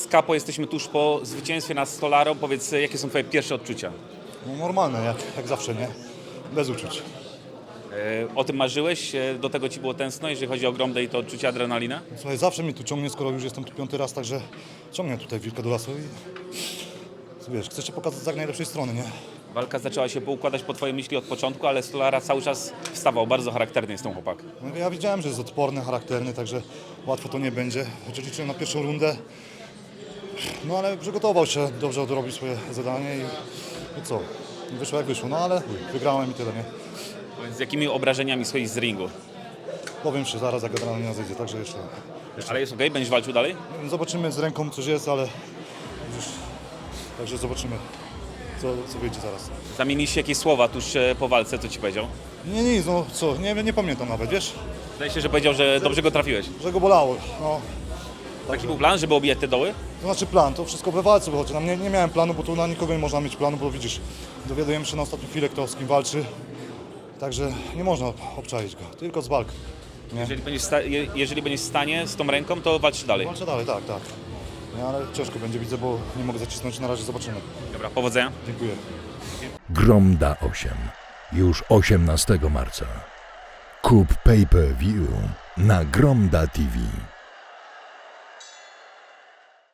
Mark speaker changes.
Speaker 1: z Kapo jesteśmy tuż po zwycięstwie nad Stolarą. Powiedz, jakie są Twoje pierwsze odczucia?
Speaker 2: No normalne, jak, jak zawsze, nie? Bez uczuć.
Speaker 1: E, O tym marzyłeś? E, Do tego Ci było tęskno, jeżeli chodzi o Gromdę i to odczucie adrenalina?
Speaker 2: Słuchaj, zawsze mnie tu ciągnie, skoro już jestem tu piąty raz, także ciągnie tutaj wilka do lasu i wiesz, chcę się pokazać z jak najlepszej strony, nie?
Speaker 1: Walka zaczęła się poukładać po Twojej myśli od początku, ale Stolara cały czas wstawał. Bardzo charakterny jest ten chłopak.
Speaker 2: No, ja widziałem, że jest odporny, charakterny, także łatwo to nie będzie. Chociaż liczyłem na pierwszą rundę, no ale przygotował się, dobrze odrobił swoje zadanie i no co, wyszło jak wyszło, no ale wygrałem i tyle, nie?
Speaker 1: Z jakimi obrażeniami schodzisz z ringu?
Speaker 2: Powiem się zaraz, jak adrenalina zejdzie, także jeszcze
Speaker 1: Ale jest okej? Będziesz walczył dalej?
Speaker 2: zobaczymy z ręką coś jest, ale już, także zobaczymy, co, co wyjdzie zaraz.
Speaker 1: Zamieniliście jakieś słowa tuż e, po walce, co Ci powiedział?
Speaker 2: Nie, nic, no co, nie, nie pamiętam nawet, wiesz,
Speaker 1: Zdaje się, że powiedział, że dobrze go trafiłeś.
Speaker 2: że go bolało, no.
Speaker 1: Taki był plan, żeby obijać te doły?
Speaker 2: To znaczy plan, to wszystko we walce wychodzi. Nam nie, nie miałem planu, bo tu na nikogo nie można mieć planu, bo widzisz, dowiadujemy się na ostatnią chwilę, kto z kim walczy. Także nie można obczaić go, tylko z walk. Nie.
Speaker 1: Jeżeli będziesz, sta- je- jeżeli będziesz w stanie z tą ręką, to walczysz dalej.
Speaker 2: Walczę dalej, tak, tak. Nie, ale ciężko będzie, widzę, bo nie mogę zacisnąć, na razie zobaczymy.
Speaker 1: Dobra, powodzenia.
Speaker 2: Dziękuję.
Speaker 3: Gromda 8. Już 18 marca. Kup pay-per-view na Gromda TV.